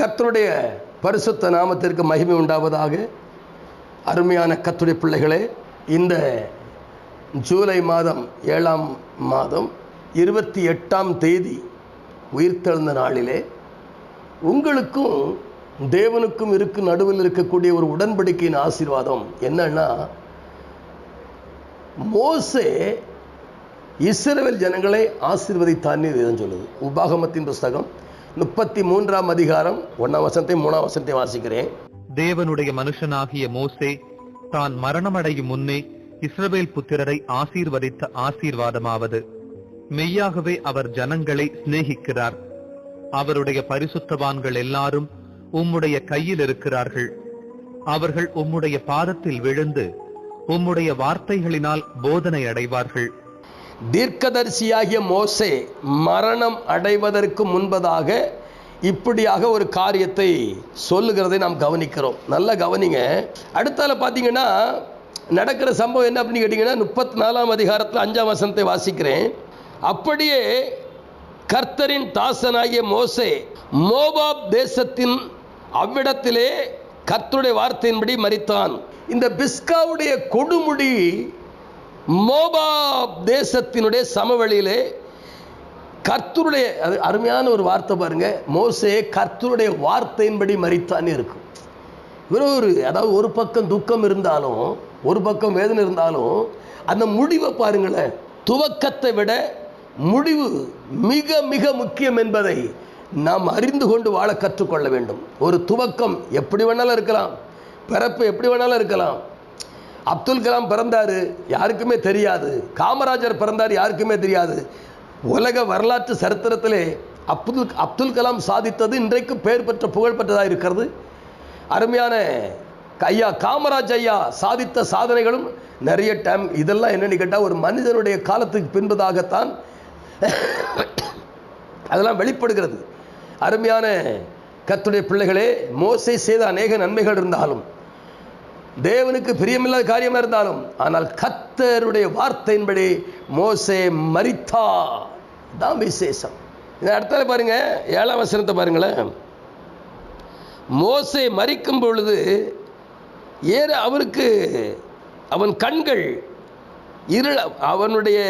கத்தருடைய பரிசுத்த நாமத்திற்கு மகிமை உண்டாவதாக. அருமையான கத்துடைய பிள்ளைகளே இந்த ஜூலை மாதம் ஏழாம் மாதம் இருபத்தி எட்டாம் தேதி உயிர்த்தெழுந்த நாளிலே உங்களுக்கும் தேவனுக்கும் இருக்கு நடுவில் இருக்கக்கூடிய ஒரு உடன்படிக்கையின் ஆசீர்வாதம் என்னன்னா மோசே இஸ்ரவேல் ஜனங்களை ஆசீர்வதித்தான்னு வேதம் சொல்லுது. உபாகமத்தின் புஸ்தகம் முப்பத்தி மூன்றாம் அதிகாரம் ஒன்றாம் வசனத்தை மூணாம் வசனத்தை வாசிக்கிறேன். தேவனுடைய மனுஷனாகிய மோசே தான் மரணமடையும் முன்னே இஸ்ரவேல் புத்திரரை ஆசீர்வதித்த ஆசீர்வாதமாவது. மெய்யாகவே அவர் ஜனங்களை சிநேகிக்கிறார். அவருடைய பரிசுத்தவான்கள் எல்லாரும் உம்முடைய கையில் இருக்கிறார்கள். அவர்கள் உம்முடைய பாதத்தில் விழுந்து உம்முடைய வார்த்தைகளினால் போதனை அடைவார்கள். தீர்க்கதரிசியாகிய மோசே மரணம் அடைவதற்கு முன்பதாக இப்படியாக ஒரு காரியத்தை சொல்லுகிறதை நாம் கவனிக்கிறோம். நல்லா கவனிங்க. அடுத்தால பார்த்தீங்கன்னா நடக்கிற சம்பவம் என்ன அப்படின்னு கேட்டிங்கன்னா முப்பத்தி நாலாம் அதிகாரத்தில் அஞ்சாம் வசனத்தை வாசிக்கிறேன். அப்படியே கர்த்தரின் தாசனாகிய மோசே மோபாப் தேசத்தின் அவ்விடத்திலே கர்த்தருடைய வார்த்தையின்படி மறித்தான் இந்த பிஸ்காவுடைய கொடுமுடி மோபாப் தேசத்தினுடைய சமவெளியிலே கர்த்தருடைய அது அருமையான ஒரு வார்த்தை பாருங்க. மோசே கர்த்தருடைய வார்த்தையின்படி மறித்தானே இருக்கும் வெறும் ஒரு அதாவது ஒரு பக்கம் துக்கம் இருந்தாலும் ஒரு பக்கம் வேதனை இருந்தாலும் அந்த முடிவை பாருங்களேன். துவக்கத்தை விட முடிவு மிக மிக முக்கியம் என்பதை நாம் அறிந்து கொண்டு வாழ கற்றுக்கொள்ள வேண்டும். ஒரு துவக்கம் எப்படி வேணாலும் இருக்கலாம். பிறப்பு எப்படி வேணாலும் இருக்கலாம். அப்துல் கலாம் பிறந்தாரு யாருக்குமே தெரியாது. காமராஜர் பிறந்தார் யாருக்குமே தெரியாது. உலக வரலாற்று சரித்திரத்திலே அப்துல் அப்துல் கலாம் சாதித்தது இன்றைக்கு பெயர் பெற்ற புகழ் பெற்றதாக இருக்கிறது? அருமையான ஐயா காமராஜ் ஐயா சாதித்த சாதனைகளும் நிறைய டைம் இதெல்லாம் என்னென்னு கேட்டால் ஒரு மனிதனுடைய காலத்துக்கு பின்பதாகத்தான் அதெல்லாம் வெளிப்படுகிறது. அருமையான கத்துடைய பிள்ளைகளே மோசை செய்த அநேக நன்மைகள் இருந்தாலும் தேவனுக்கு பிரியமில்லாத காரியமாக இருந்தாலும் ஆனால் கத்தருடைய வார்த்தையின்படி மோசே மரித்தா. தான் விசேஷம். இந்த இடத்துல பாருங்க ஏழாம் வசனத்தை பாருங்களேன். மோசை மறிக்கும் பொழுது ஏற அவருக்கு அவன் கண்கள் இருள் அவனுடைய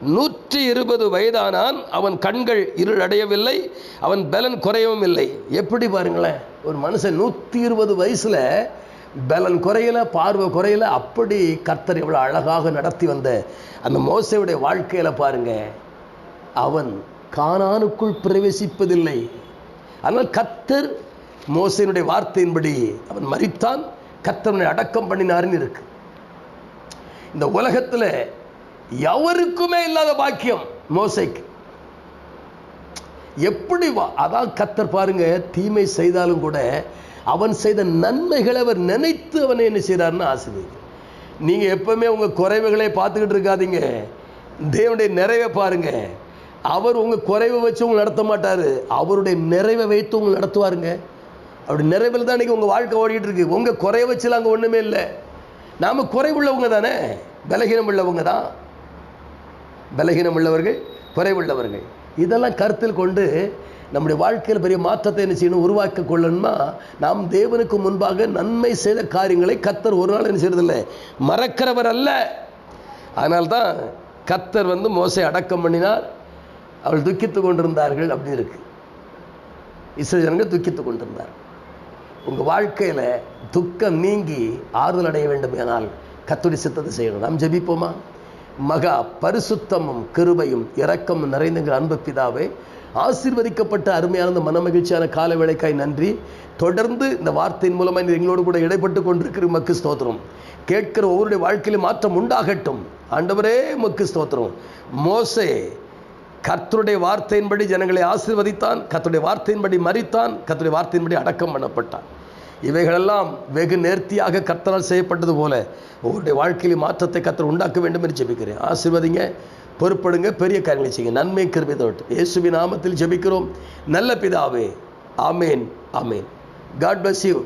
நூற்றி இருபது வயதானான் அவன் கண்கள் இருள் அடையவில்லை அவன் பலன் குறையவும் இல்லை. எப்படி பாருங்களேன் ஒரு மனுஷன் நூற்றி இருபது வயசில் பலன் குறையல பார்வை குறையல அப்படி கர்த்தர் இவ்வளோ அழகாக நடத்தி வந்த அந்த மோசையுடைய வாழ்க்கையில் பாருங்க அவன் கானானுக்குள் பிரவேசிப்பதில்லை. ஆனால் கர்த்தர் மோசையினுடைய வார்த்தையின்படி அவன் மறித்தான் கர்த்தவனை அடக்கம் பண்ணினார்னு இருக்கு. இந்த உலகத்தில் எவருக்குமே இல்லாத பாக்கியம் மோசைக்கு. எப்படி வா- அதான் கத்தர் பாருங்க தீமை செய்தாலும் கூட அவன் செய்த நன்மைகளை அவர் நினைத்து அவனை என்ன செய்கிறார்னு ஆசீர்வதிக்கிறார் நீங்கள் எப்பவுமே உங்கள் குறைவுகளை பார்த்துக்கிட்டு இருக்காதீங்க. தேவனுடைய நிறைவை பாருங்க. அவர் உங்கள் குறைவை வச்சு உங்களை நடத்த மாட்டார். அவருடைய நிறைவை வைத்து உங்களை நடத்துவாருங்க. அப்படி நிறைவில் தான் இன்றைக்கி உங்கள் வாழ்க்கை ஓடிக்கிட்டு இருக்கு. உங்கள் குறைவை வச்சுலாம் அங்கே ஒன்றுமே இல்லை. நாம் குறைவுள்ளவங்க தானே. பலகீனம் உள்ளவங்க தான். பலகீனம் உள்ளவர்கள் குறைவுள்ளவர்கள். இதெல்லாம் கருத்தில் கொண்டு நம்முடைய வாழ்க்கையில் பெரிய மாற்றத்தை என்ன செய்யணும் உருவாக்க கொள்ளணுமா நாம் தேவனுக்கு முன்பாக நன்மை செய்த காரியங்களை கத்தர் ஒரு நாள் என்ன செய்யறதில்லை மறக்கிறவர் அல்ல. அதனால்தான் கத்தர் வந்து மோசை அடக்கம் பண்ணினார். அவள் துக்கித்து கொண்டிருந்தார்கள் அப்படின்னு இருக்கு. இஸ்ரேல் ஜனங்கள் துக்கித்து கொண்டிருந்தார். உங்கள் வாழ்க்கையில் துக்கம் நீங்கி ஆறுதல் அடைய வேண்டும் ஆனால் கத்துடி சித்தத்தை செய்யணும். நாம் ஜெபிப்போமா? மகா பரிசுத்தமும் கிருபையும் இரக்கமும் நிறைந்தங்கிற அன்பு பிதாவே ஆசீர்வதிக்கப்பட்ட அருமையான மன மனமகிழ்ச்சியான கால வேலைக்காய் நன்றி. தொடர்ந்து இந்த வார்த்தையின் மூலமாக நீர் எங்களோடு கூட இடைப்பட்டு கொண்டிருக்கிற மக்கு ஸ்தோத்திரம். கேட்கிற ஒவ்வொருடைய வாழ்க்கையிலும் மாற்றம் உண்டாகட்டும். ஆண்டவரே மக்கு ஸ்தோத்திரம். மோசே கர்த்தருடைய வார்த்தையின்படி ஜனங்களை ஆசீர்வதித்தான் கர்த்தருடைய வார்த்தையின்படி மறித்தான் கர்த்தருடைய வார்த்தையின்படி அடக்கம் பண்ணப்பட்டான். இவைகளெல்லாம் வெகு நேர்த்தியாக கர்த்தரால் செய்யப்பட்டது போல உங்களுடைய வாழ்க்கையில் மாற்றத்தை கர்த்தர் உண்டாக்க வேண்டும் என்று ஜெபிக்கிறேன். ஆசீர்வதிங்க. பொறுப்படுங்க பெரிய காரியங்களை செய்யுங்க. நன்மை கிருபை தோட்டம் இயேசுவின் நாமத்தில் ஜெபிக்கிறோம். நல்ல பிதாவே ஆமேன் ஆமேன். God bless you